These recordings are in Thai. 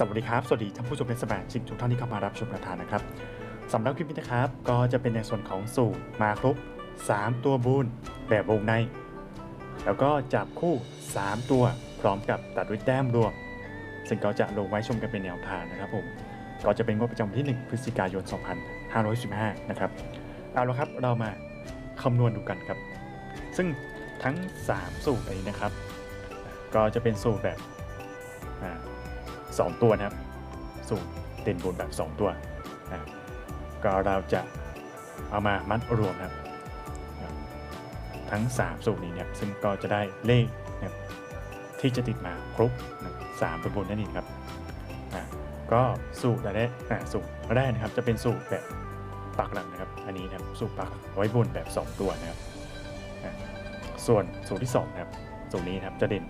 สวัสดีครับ สวัสดีท่านผู้ชมและสมาชิกทุกท่านที่เข้ามารับชมประธานนะครับสำหรับคลิปนี้นะครับ ก็จะเป็นในส่วนของสูตรมาครบ 3 ตัวบูนแบบวงใน แล้วก็จับคู่ 3 ตัวพร้อมกับตัดด้วยแต้มรวม ซึ่งก็จะลงไว้ชมกันเป็นแนวทางนะครับผมก็จะเป็นงวดประจำวันที่ 1 พฤศจิกายน 2515 นะครับ เอาละครับเรามาคำนวณดูกันครับ ซึ่งทั้ง 3 สูตรนี้นะครับ ก็จะเป็นสูตรแบบ อ่าสองตัวนะครับ สูตรเด่นบนแบบ 2 ตัวอ่าก็เราจะเอามามัดรวมนะครับ ทั้ง 3 สูตรนี้เนี่ยซึ่งก็จะได้เลขนะครับที่จะติดมาครบนะสามบนบนนั่นเองครับก็สูตรแรกสูตรแรกนะครับจะเป็นสูตรแบบปักหลังนะครับ อันนี้นะครับสูตรปักไว้บนแบบ 2 ตัวนะครับ ส่วนสูตรที่2นะครับสูตรนี้นะครับจะเด่น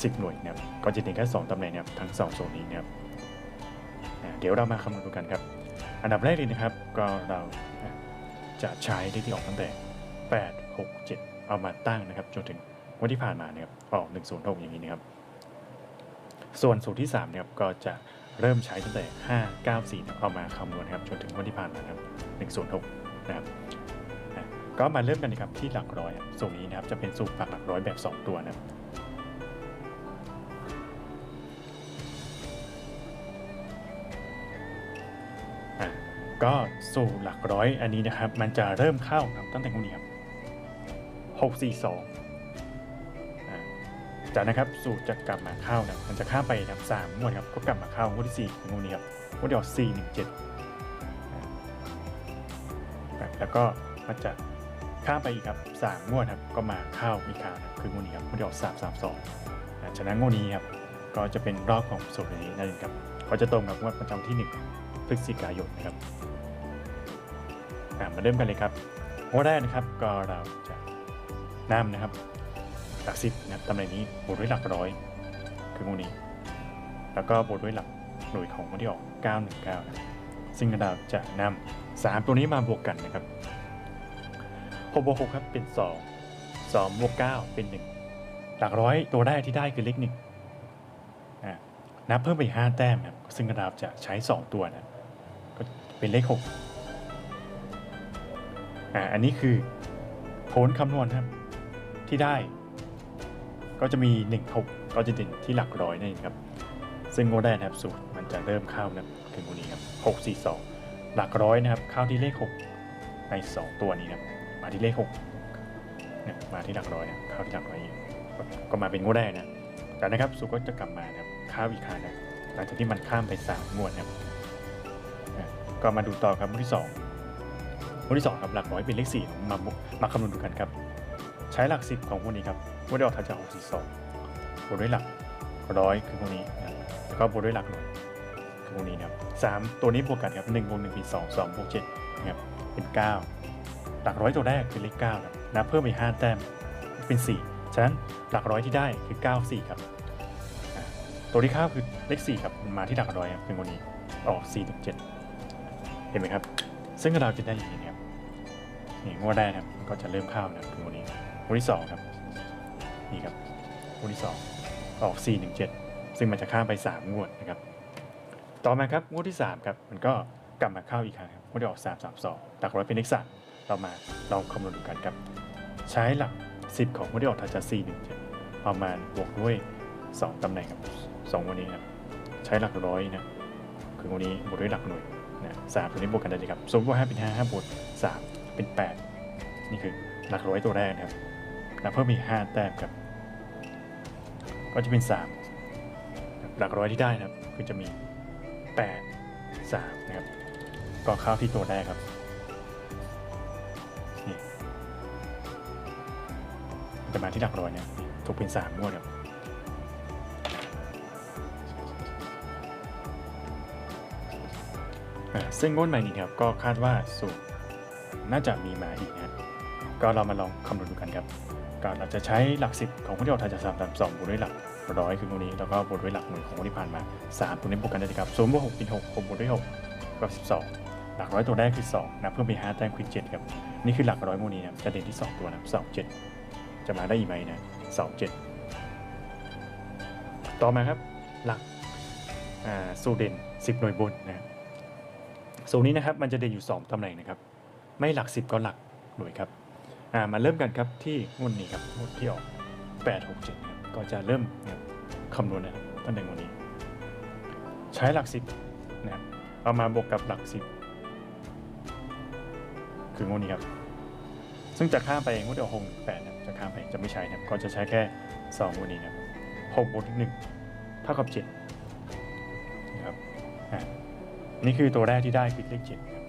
10 หน่วยนะครับก็จะเด่นแค่2ตำแหน่งนะครับทั้ง2สูตรนี้นะครับเดี๋ยวเรามาคำนวณดูกันครับ อันดับแรกเลยนะครับก็เราจะใช้เลขที่ออกตั้งแต่ 8 6 7 เอามาตั้งนะครับจนถึงวันที่ผ่านมานะครับออก106อย่างนี้นะครับ ส่วนสูตรที่3นะครับก็จะเริ่มใช้ตั้งแต่ 5 9 4 เอามาคำนวณครับจนถึงวันที่ผ่านมานะครับ106นะครับก็มาเริ่มกันนะครับที่หลักร้อยสูตรนี้นะครับจะเป็นสูตรปักหลักร้อยแบบ 2 ตัวนะครับ ก็สู่หลักร้อยอันนี้นะครับ มันจะเริ่มเข้าครับตั้งแต่งวดนี้ครับหกสี่สองจากนะครับสูตรจะกลับมาเข้านะมันจะข้ามไปนะครับสามงวดครับก็กลับมาเข้างวดที่สี่คืองวดนี้ครับงวดที่ออกสี่หนึ่งเจ็ดแล้วก็มันจะข้ามไปอีกครับสามงวดครับก็มาเข้าอีกคราวนะคืองวดนี้ครับงวดที่ออกสามสามสองฉะนั้นงวดนี้ครับก็จะเป็นรอบของสูตรนี้นั่นเองครับก็จะตรงกับงวดประจำที่หนึ่งพฤศจิกายนนะครับ มาเริ่มกันเลยครับหัวแรกนะครับก็เราจะนำนะครับหลักสิบนะครับตำแหน่งนี้บวกด้วยหลักร้อยคืองูนี้ แล้วก็บวกด้วยหลักหน่วยของวันที่ออก 919นะซึ่งเราจะนำ3ตัวนี้มาบวกกันนะครับ6บวก6ครับเป็น 2 2บวก9เป็น 1 หลักร้อยตัวแรกที่ได้คือเลขหนึ่งนับเพิ่มไปอีก5แต้มนะครับซึ่งเราจะใช้ 2 ตัวนะก็เป็นเลข 6 อันนี้คือผลคำนวณครับที่ได้ ก็จะมี 1 6 ก็จะติดที่หลักร้อยนี่เองครับ ซึ่งก็ได้นะครับสูตรมันจะเริ่มเข้านะถึงตรงนี้ครับ6 4 2 หลักร้อยนะครับเข้าที่เลข 6 ใน 2 ตัวนี้ครับมาที่เลข6นี่ยมาที่หลักร้อยเนะเข้าที่หลักร้อยก็มาเป็นงวดแนะแต่นะครับสูตรก็จะกลับมานะครับข้าวอีกครั้งนะหลังจากที่มันข้ามไป3งวดนะครับก็มาดูต่อครับงวดที่ 2 คู่ที่2ครับหลักร้อยเป็นเลขสี่มามาคำนวณดูกันครับ ใช้หลักสิบของคู่นี้ครับว่าได้ออกทางจหกสิบสองบวกด้วยหลักร้อยคือคู่นี้นะแล้วก็บวกด้วยหลักหน่วยคือคู่นี้นะครับสามตัวนี้บวกกันครับหนึ่งบวกหนึ่งเป็นสองสองบวกเจ็ดนะครับเป็นเก้าหลักร้อยตัวแรกคือเลขเก้านะนับเพิ่มไปห้าแต้มเป็นสี่ฉะนั้นหลักร้อยที่ได้คือเก้าสี่ครับตัวที่ข้าวคือเลขสี่ครับมาที่หลักร้อยครับเป็นคู่นี้ออกสี่ถึงเจ็ดเห็นไหมครับ ซึ่งเราจะได้อย่างนี้ นี่งวดแรกครับก็จะเริ่มเข้านะครับวันนี้งวดที่2ครับนี่ครับงวดที่2ออก4ถึง7ซึ่งมันจะข้ามไป 3 งวดนะครับ ต่อมาครับงวดที่ 3 ครับ มันก็กลับมาเข้าอีกครั้งครับงวดที่ออก 3 3 2หลักร้อยเป็นเลข3เรามาลองคำนวณดูกันครับ ใช้หลัก 10 ของงวดที่ออกทันจะ4 1 7เอามาณบวกด้วย 2ตำแหน่งครับสองวันนี้ครับใช้หลักร้อยนะคือวันนี้บวกด้วยหลักหน่วยนะสามตัวนี้บวกกันได้เลยครับสมมติว่าห้าเป็นห้าห้าบวกสาม เป็นแปดนี่คือหลักร้อยตัวแรกนะครับแล้วเพิ่มอีกห้าแต้มครับ ก็จะเป็นสามหลักร้อยที่ได้นะครับ คือจะมีแปดสามนะครับ ก็เข้าที่ตัวแรกครับนี่จะมาที่หลักร้อยเนี่ยถูกเป็นสามงวดครับซึ่งงวดใหม่นี้ครับ ก็คาดว่าสูตร น่าจะมีมาอีกนะก็เรามาลองคำนวณดูกันครับก็เราจะใช้หลักสิบของผู้ที่ออกทางจากสามสามสองบวกด้วยหลักร้อยคือตรงนี้แล้วก็บวกด้วยหลักหน่วยของวันที่ผ่านมาสามตัวนี้บวกกันได้ครับศูนย์บวกหกเป็นหกหกบวกด้วยหกก็สิบสองหลักร้อยตัวแรกคือสองนะเพิ่มไปห้าแต้มคือเจ็ดครับนี่คือหลักร้อยโมนี้นะครับจะเด่นที่สองตัวนะสองเจ็ดจะมาได้อีกไหมนะสองเจ็ดต่อมาครับหลักอ่าสูตรเด่น 10 หน่วยบนนะครับสูตรนี้นะครับมันจะเด่นอยู่ 2ตำแหน่งนะครับ ไม่หลัก 10 ก็หลักหน่วยครับอ่ามาเริ่มกันครับที่งวดนี้ครับงวดที่ออก8 6 7ครับก็จะเริ่มนะครับคำนวณนะครับตั้งแต่งวดนี้ ใช้หลัก 10นะครับเอามาบวกกับหลัก 10 คืองวดนี้ครับซึ่งจะข้ามไปงวดเดียวหกแปดนะจะข้ามไปจะไม่ใช้นะครับก็จะใช้แค่สองวดนี้นะครับหกบวกอีกหนึ่งเท่ากับเจ็ดนะครับอ่านี่คือตัวแรกที่ได้คือเลขเจ็ดครับ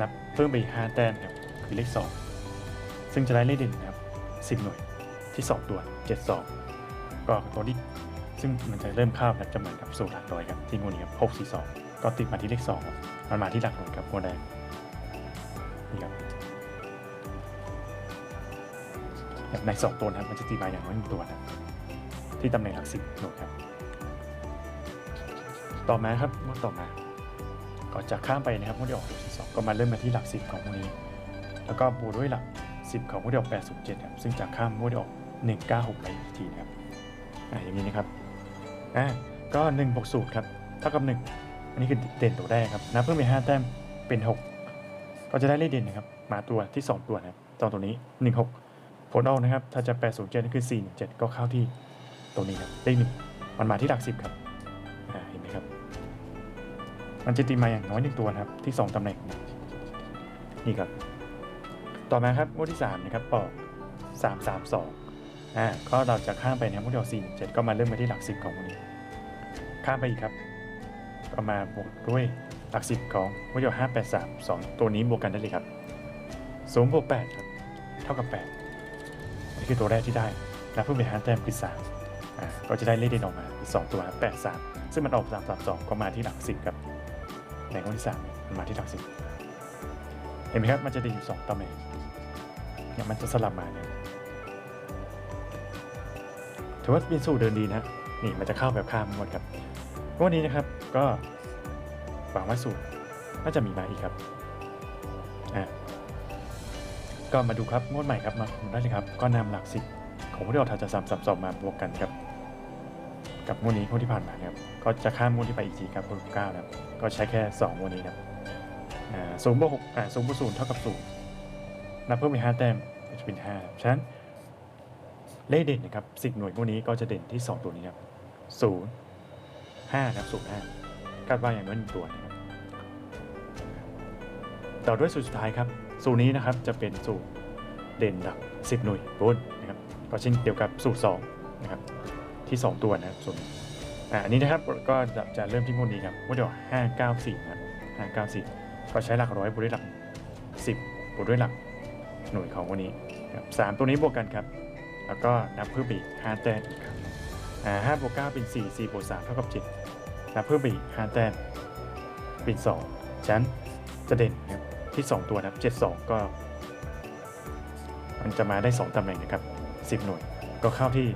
นับ เพิ่มไปอีกห้าแต้มครับคือเลขสองซึ่งจะได้เลขเด่นนะครับสิบหน่วยที่สองตัวเจ็ดสองก็ตัวนี้ซึ่งมันจะเริ่มเข้าแบบจะเหมือนกับสูตรหลักร้อยครับที่งวดนี้ครับหกสี่สองก็ติดมาที่เลขสองครับมันมาที่หลักหน่วยครับงวแรกนี่ครับแบบในสองตัวนะครับมันจะตีมาอย่างน้อยหนึ่งตัวนะที่ตำแหน่งหลักสิบหน่วยครับ ต่อมาครับงวดต่อมา ก็จะข้ามไปนะครับงวดที่ออก6 4 2ก็มาเริ่มมาที่หลักสิบของงวดนี้ แล้วก็บวกด้วยหลักสิบของงวดที่ออก8 0 7ครับซึ่งจะข้ามงวดที่ออก 196 ไปอีกทีนะครับอ่าอย่างนี้นะครับอ่าก็1บวกสูตรครับเท่ากับ 1 อันนี้คือเด่นตัวแรกครับนับเพิ่มไป5แต้มเป็น 6 ก็จะได้เลขเด่นนะครับมาตัวที่ 2 ตัวนะครับตอนตัวนี้ 16ผลออกนะครับถ้าจะ8 0 7นั่นคือ4 1 7ก็เข้าที่ตรงนี้ครับเลขหนึ่งมันมาที่หลัก10ครับ มันจะตีมาอย่างน้อยหนึ่งตัวนะครับ ที่ 2ตำแหน่งนะนี่ครับ ต่อมาครับงวดที่ 3 นะครับออก 3 3 2อ่าก็เราจะข้ามไปนะครับงวดที่ออก4 1 7ก็มาเริ่มมาที่หลัก10ของวันนี้ ข้ามไปอีกครับ ก็มาบวกด้วยหลัก10ของงวดที่ออก5 8 3 2ตัวนี้บวกกันได้เลยครับศูนย์บวก8ครับ เท่ากับ8นี่คือตัวแรกที่ได้แล้วเพิ่มไปหาแต้มคือ3อ่าก็จะได้เลขเด่นออกมาอีก2ตัวแปดสามซึ่งมันออก3 3 2ก็มาที่หลัก10ครับ ในงวดที่3เนี่ยมันมาที่หลัก10เห็นไหมครับมันจะด่นอยู่2ตำแหน่งเนี่ยมันจะสลับมาเนี่ยถือว่าเป็นสูตรเดินดีนะนี่มันจะเข้าแบบข้ามงวดครับวดนี้นะครับก็หวังว่าสูตรน่าจะมีมาอีกครับอ่าก็มาดูครับงวดใหม่ครับมาได้เลยครับ ก็นำหลักสิบของผู้ที่ออกทาจะสามสับสองมาบวกกันครับ กับงวดนี้งวดที่ผ่านมาครับก็จะข้ามงวดที่ไปอีกทีครับงวดเก้านะครับก็ใช้แค่สองวดนี้ครับศูนย์บวกหกศูนย์บวกศูนย์เท่ากับศูนย์นับเพิ่มไปห้าแต้มจะเป็นห้าฉะนั้นเลขเด่นนะครับสิบหน่วยงวดนี้ก็จะเด่นที่สองตัวนี้ครับศูนย์ห้าครับศูนย์ห้าคาดว่าอย่างน้อยหนึ่งตัวนะครับต่อด้วยสูตรสุดท้ายครับ สูตรนี้นะครับจะเป็นสูตรเด่นหลัก10หน่วยบนนะครับก็เช่นเดียวกับสูตร2นะครับ ที่ 2 ตัวนะครับส่วนอ่าอันนี้นะครับก็จะจะเริ่มที่งวดนี้ครับงวดเดียว594นะครับ594ก็ใช้หลักร้อยบวกด้วยหลัก10บวกด้วยหลักหน่วยของวันนี้ครับสามตัวนี้บวกกันครับ แล้วก็นับเพิ่มอีก5แต้มครับอ่าห้าบวกเก้าเป็น4 4บวก3เท่ากับ7นับเพิ่มอีก5แต้มเป็น2ฉะนั้นจะเด่นครับที่2ตัวนะครับ72ก็ มันจะมาได้2ตำแหน่งนะครับ10หน่วยก็เข้าที่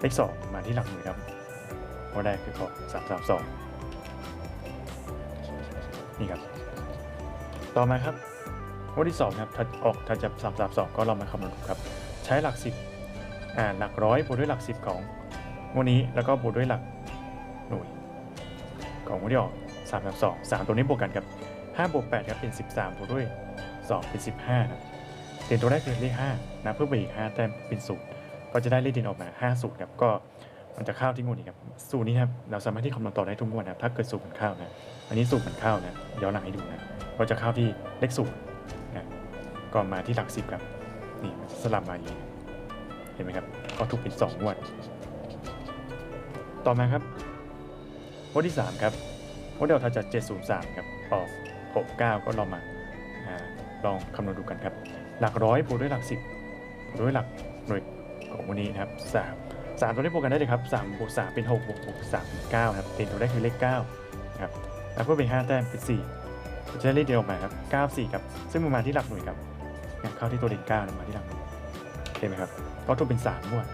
เลข2มาที่หลักหน่วยครับข้อแรกคือข้อ332นี่ครับ ต่อมาครับข้อที่2ครับถ้าออกถ้าจะ332ก็เรามาคำนวณครับ ใช้หลัก10อ่าหลักร้อยบวกด้วยหลัก10ของวดนี้แล้วก็บวกด้วยหลักหน่วยของงวดที่ออก332 3ตัวนี้บวกกันครับ5บวก8ครับเป็น13บสามบวกด้วย2เป็น15ครับเด่นตัวแรกคือเลข5นะเพิ่มไปอีก5แต้มเป็นศูนย์ ก็จะได้เลขเด่นออกมา5สูตรครับก็มันจะเข้าที่งวดนี้ครับสูตรนี้ครับเราสามารถที่คำนวณต่อได้ทุกงวดนะครับถ้าเกิดสูตรเหมันข้าวนะอันนี้สูตรเหมันข้าวนะย้อนหลังให้ดูนะก็จะเข้าที่เลขสูตรนะก็มาที่หลัก10ครับนี่มันจะสลับมาอย่างนี้เห็นไหมครับก็ถูกเป็น2งวด ต่อมาครับงวดที่3ครับงวดเดียวถ้าจะ703ครับออก69ก็ลองมาอาลองคำนวณดูกันครับ หลักร้อยบวกด้วยหลัก10บวกด้วยหลักหน่วย ของวันนี้นะครับ3 3ตัวนี้บวกกันได้เลยครับ3บวก3เป็น6บวก6 3เป็น9ครับเป็นตัวแรกคือเลข9นะครับแล้วเพิ่มเป็น5แต้มเป็น4จะได้เลขเดียวออกมาครับ9 4ครับซึ่งมันมาที่หลักหน่วยครับเข้าที่ตัวเด่น9นะมาที่หลักหน่วยเห็นไหมครับก็ถูกเป็น3งวด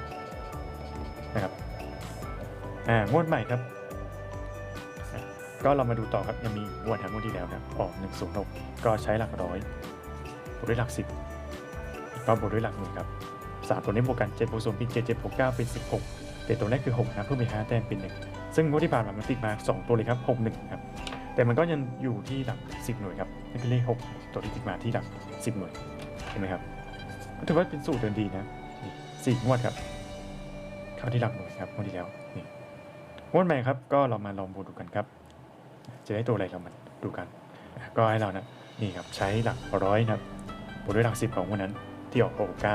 นะครับอ่างวดใหม่ครับ ก็เรามาดูต่อครับยังมีงวดทางงวดที่แล้วนะครับออก106ก็ใช้หลักร้อยบวกด้วยหลัก10ก็บวกด้วยหลักหนึ่งครับ สามตัวนี้บวกกัน7บวก0เป็น7 7บวก9เป็น16 แต่ตัวแรกคือ 6 นะเพิ่มไป5แต้มเป็น 1 ซึ่งงวดที่ผ่านมามันติดมา 2 ตัวเลยครับ 61 ครับ แต่มันก็ยังอยู่ที่หลัก 10 หน่วยครับนี่คือเลข 6 ตัวที่ติดมาที่หลัก 10 หน่วย เห็นไหมครับก็ถือว่าเป็นสูตรเดินดีนะสี่งวดครับ เข้าที่หลักหน่วยครับงวดที่แล้วนี่งวดใหม่ครับ ก็เรามาลองบวกดูกันครับ จะได้ตัวอะไรเรามาดูกัน ก็ให้เรานะนี่ครับใช้หลักร้อยนะครับบวกด้วยหลัก10ของวันนั้นที่ออก69ก็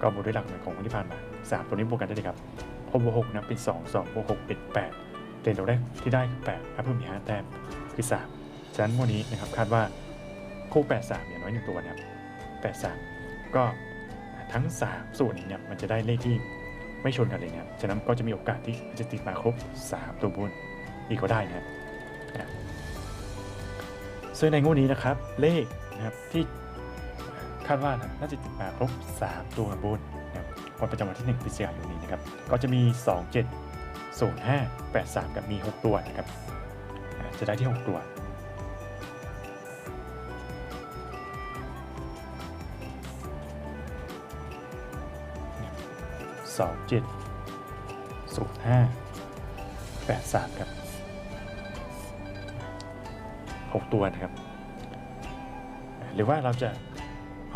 ก็บวกด้วยหลักหน่วยของวันที่ผ่านมาสามตัวนี้บวกกันได้เลยครับหกบวกหกนะเป็นสองสองบวกหกเป็นแปดเด่นเราได้ที่ได้คือแปดถ้าเพิ่มอีกห้าแต้มคือสามฉะนั้นวันนี้นะครับคาดว่าคู่แปดสามอย่างน้อยหนึ่งตัวนะครับแปดสามก็ทั้งสามส่วนนี้เนี่ยมันจะได้เลขที่ไม่ชนกันเลยนะครับฉะนั้นก็จะมีโอกาสที่จะติดมาครบสามตัวบนอีกก็ได้นะครับอะซึ่งในงวดนี้นะครับ เลขนะครับที่ คาดว่านะน่าจะติดมาครบ 3 ตัวบนนะครับวันประจำวันที่ 1พฤศจิกายนนี้นะครับ ก็จะมี 2 7 0 5 8 3 กับมี 6 ตัวนะครับ จะได้ที่ 6 ตัว สองเจ็ดศูนย์ห้าแปดสามครับหกตัวนะครับ หรือว่าเราจะ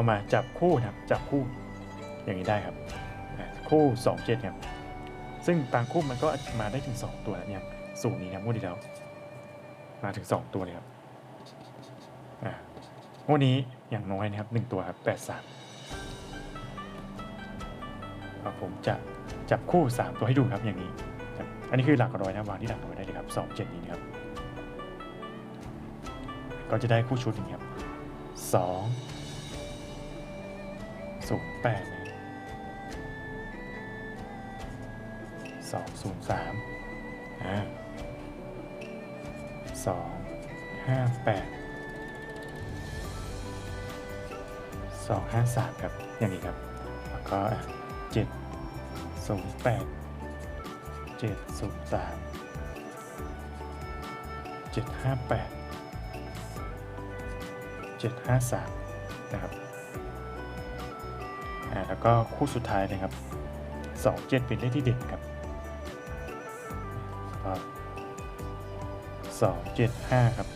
เอามาจับคู่นะครับจับคู่อย่างนี้ได้ครับคู่สองเจ็ดครับซึ่งบางคู่มันก็มาได้ถึงสองตัวแล้วเนี่ยสูตรนี้นะงวดที่แล้วมาถึงสองตัวเลยครับอ่างวดนี้อย่างน้อยนะครับหนึ่งตัวครับแปดสามครับผมจะจับคู่ 3 ตัวให้ดูครับอย่างนี้อันนี้คือหลักร้อยนะวางที่หลักร้อยได้เลยครับ2 7นี้นะครับก็จะได้คู่ชุดอย่างนี้ครับ2 0 8นะสองศูนย์สามอ่าสองห้าแปดสองห้าสามครับ อย่างนี้ครับ แล้วก็เจ็ดศูนย์แปดเจ็ดศูนย์สามเจ็ดห้าแปดเจ็ดห้าสามนะครับ แล้วก็คู่สุดท้ายนะครับสองเจ็ดเป็นเลขที่เด่นครับสองเจ็ดห้าครับ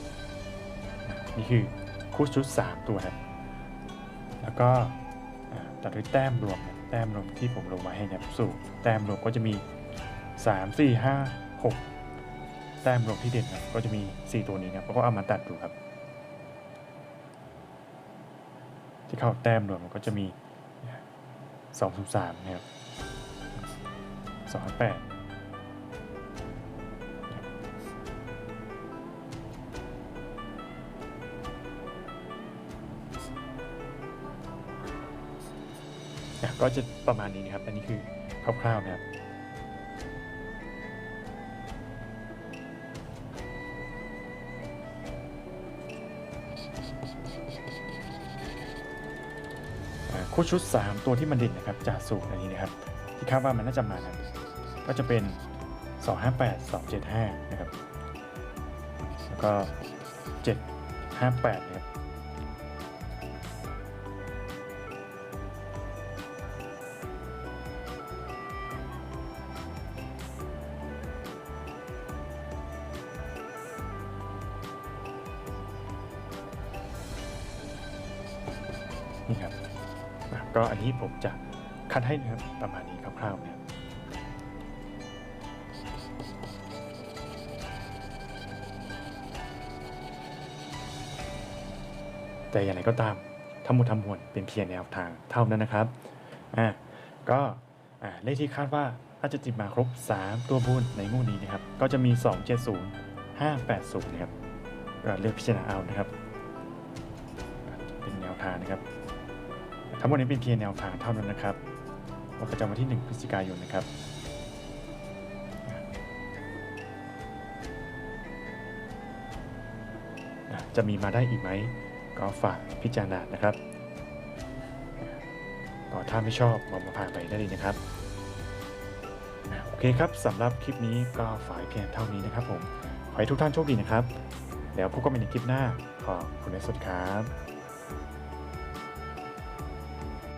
นี่คือคู่ชุดสามตัวครับแล้วก็ตัดด้วยแต้มรวมนะแต้มรวมที่ผมลงมาให้นะครับสูตรแต้มรวมก็จะมี 3 4 5 6 แต้มรวมที่เด่นครับก็จะมี 4 ตัวนี้นะครับแล้วก็เอามาตัดดูครับ ที่เข้าแต้มรวมก็จะมี สองสามนะครับสองแปดก็จะประมาณนี้นะครับ อันนี้คือคร่าวๆนะครับ คู่ชุด 3 ตัวที่มันเด่นนะครับจากสูตรอันนี้นะครับ ที่คาดว่ามันน่าจะมานะก็จะเป็น 258 275 นะครับ แล้วก็ 758 นะครับ อันนี้ผมจะคัดให้นะครับประมาณนี้คร่าวๆเนะครับแต่อย่างไรก็ตามทั้งหมดทั้งมวลเป็นเพียงแนวทางเท่านั้นนะครับอ่าก็อ่าเลขที่คาดว่าถ้าจะจิบมาครบ 3 ตัวบุญในงวดนี้นะครับ ก็จะมี 270 580นะครับเลือกพิจารณาเอานะครับ เป็นแนวทางนะครับ ทั้งหมดนี้เป็นเพียงแนวทางเท่านั้นนะครับวันประจำวันที่ 1 พฤศจิกายนนะครับจะมีมาได้อีกไหม ก็ฝากพิจารณานะครับก็ถ้าไม่ชอบมองมาผ่านไปได้เลยนะครับ โอเคครับสำหรับคลิปนี้ก็ฝากเพียงเท่านี้นะครับผม ขอให้ทุกท่านโชคดีนะครับ แล้วพบกันใหม่ในคลิปหน้า ขอบคุณและสวัสดีครับ